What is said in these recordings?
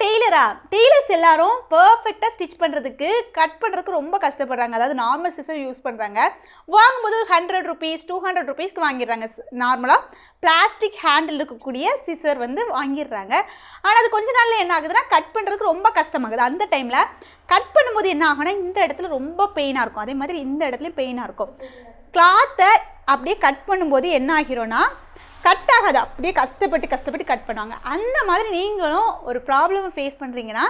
டெய்லரா? Tailors எல்லாரும் பர்ஃபெக்டாக stitch பண்ணுறதுக்கு கட் பண்ணுறதுக்கு ரொம்ப கஷ்டப்படுறாங்க. அதாவது நார்மல் சிசர் யூஸ் பண்ணுறாங்க வாங்கும்போது ஒரு ஹண்ட்ரட் ருபீஸ் டூ ஹண்ட்ரட் ருபீஸ்க்கு வாங்கிடுறாங்க. நார்மலாக பிளாஸ்டிக் ஹேண்டில் இருக்கக்கூடிய சிசர் வந்து வாங்கிடுறாங்க. ஆனால் அது கொஞ்ச நாளில் என்ன ஆகுதுன்னா கட் பண்ணுறதுக்கு ரொம்ப கஷ்டமாகுது. அந்த டைமில் கட் பண்ணும்போது என்ன ஆகும்னா இந்த இடத்துல ரொம்ப பெயினாக இருக்கும். அதே மாதிரி இந்த இடத்துலையும் பெயினாக இருக்கும். கிளாத்தை அப்படியே கட் பண்ணும்போது என்ன ஆகிரும்னா கட் ஆகாது அப்படியே கஷ்டப்பட்டு கஷ்டப்பட்டு கட் பண்ணுவாங்க. அந்த மாதிரி நீங்களும் ஒரு ப்ராப்ளம் ஃபேஸ் பண்ணுறீங்கன்னா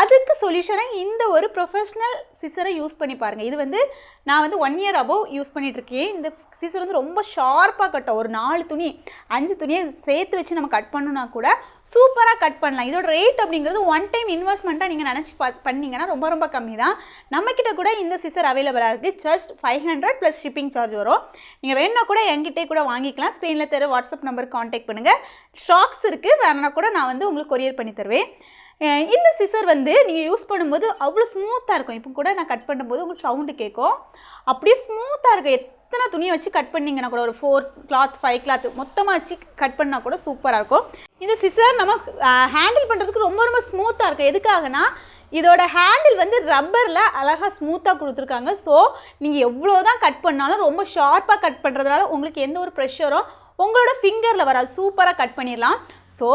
அதுக்கு சொல்யூஷனாக இந்த ஒரு ப்ரொஃபஷ்னல் சிசரை யூஸ் பண்ணி பாருங்கள் இது வந்து நான் வந்து ஒன் இயர் அபோவ் யூஸ் பண்ணிகிட்ருக்கேன் இந்த சிசர் வந்து ரொம்ப ஷார்ப்பாக கட்டும். ஒரு நாலு துணி அஞ்சு துணியை சேர்த்து வச்சு நம்ம கட் பண்ணணும்னா கூட சூப்பராக கட் பண்ணலாம். இதோட ரேட் அப்படிங்கிறது ஒன் டைம் இன்வெஸ்ட்மெண்ட்டாக நீங்கள் நினச்சி பா பண்ணிங்கன்னா ரொம்ப ரொம்ப கம்மி தான். நம்மக்கிட்ட கூட இந்த சிசர் அவைலபிளாக இருக்குது just five hundred plus shipping charge வரும். நீங்கள் வேணுன்னா கூட என்கிட்டே கூட வாங்கிக்கலாம். ஸ்க்ரீனில் தர வாட்ஸ்அப் நம்பருக்கு காண்டாக்ட் பண்ணுங்கள் ஸ்டாக்ஸ் இருக்குது வேணுன்னா கூட நான் வந்து உங்களுக்கு கொரியர் பண்ணி தருவேன். இந்த சிசர் வந்து நீங்கள் யூஸ் பண்ணும்போது அவ்வளோ ஸ்மூத்தாக இருக்கும். இப்போ கூட நான் கட் பண்ணும்போது உங்களுக்கு சவுண்டு கேட்கும். அப்படியே ஸ்மூத்தாக இருக்கும். எத்தனை துணியை வச்சு கட் பண்ணிங்கன்னா கூட ஒரு ஃபோர் கிளாத் ஃபைவ் கிளாத் மொத்தமாக வச்சு கட் பண்ணால் கூட சூப்பராக இருக்கும். இந்த சிசர் நம்ம ஹேண்டில் பண்ணுறதுக்கு ரொம்ப ரொம்ப ஸ்மூத்தாக இருக்கும். எதுக்காகனா இதோட ஹேண்டில் வந்து ரப்பரில் அழகாக ஸ்மூத்தாக கொடுத்துருக்காங்க. ஸோ நீங்கள் எவ்வளோ தான் கட் பண்ணாலும் ரொம்ப ஷார்ப்பாக கட் பண்ணுறதுனால உங்களுக்கு எந்த ஒரு ப்ரெஷரும் உங்களோட ஃபிங்கரில் வராது. சூப்பராக கட் பண்ணிடலாம். ஸோ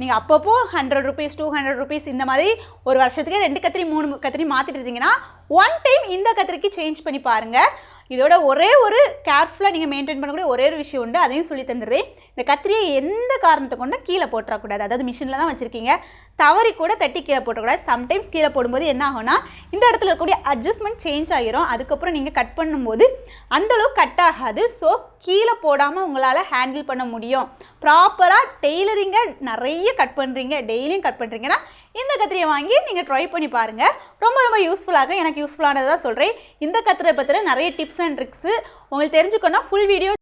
நீங்கள் அப்பப்போ hundred rupees two hundred rupees இந்த மாதிரி ஒரு வருஷத்துக்கே ரெண்டு கத்திரி மூணு கத்திரி மாற்றிட்டு இருந்தீங்கன்னா ஒன் டைம் இந்த கத்திரிக்கு சேஞ்ச் பண்ணி பாருங்கள் இதோட ஒரே ஒரு கேர்ஃபுல்லாக நீங்கள் மெயின்டைன் பண்ணக்கூடிய ஒரே ஒரு விஷயம் உண்டு. அதையும் சொல்லி தந்துடுறேன். இந்த கத்திரியை எந்த காரணத்தை கொண்டு கீழே போட்டுறக்கூடாது. அதாவது மிஷினில் தான் வச்சுருக்கீங்க. தவறி கூட தட்டி கீழே போட்டக்கூடாது சம்டைம்ஸ் கீழே போடும்போது என்ன ஆகும்னா இந்த இடத்துல இருக்கக்கூடிய அட்ஜஸ்ட்மெண்ட் சேஞ்ச் ஆகிரும் அதுக்கப்புறம் நீங்கள் கட் பண்ணும்போது அந்தளவுக்கு கட் ஆகாது. ஸோ கீழே போடாமல் உங்களால் ஹேண்டில் பண்ண முடியும். ப்ராப்பராக டெய்லரிங் டெய்லரிங்கை நிறைய கட் பண்ணுறீங்க டெய்லியும் கட் பண்ணுறீங்கன்னா இந்த கத்திரியை வாங்கி நீங்கள் ட்ரை பண்ணி பாருங்கள் ரொம்ப ரொம்ப யூஸ்ஃபுல்லாக எனக்கு யூஸ்ஃபுல்லானதாக சொல்கிறேன் இந்த கத்திரை பற்றின நிறைய டிப்ஸ் அண்ட் ட்ரிக்ஸு உங்களுக்கு தெரிஞ்சுக்கணும்னா ஃபுல் வீடியோ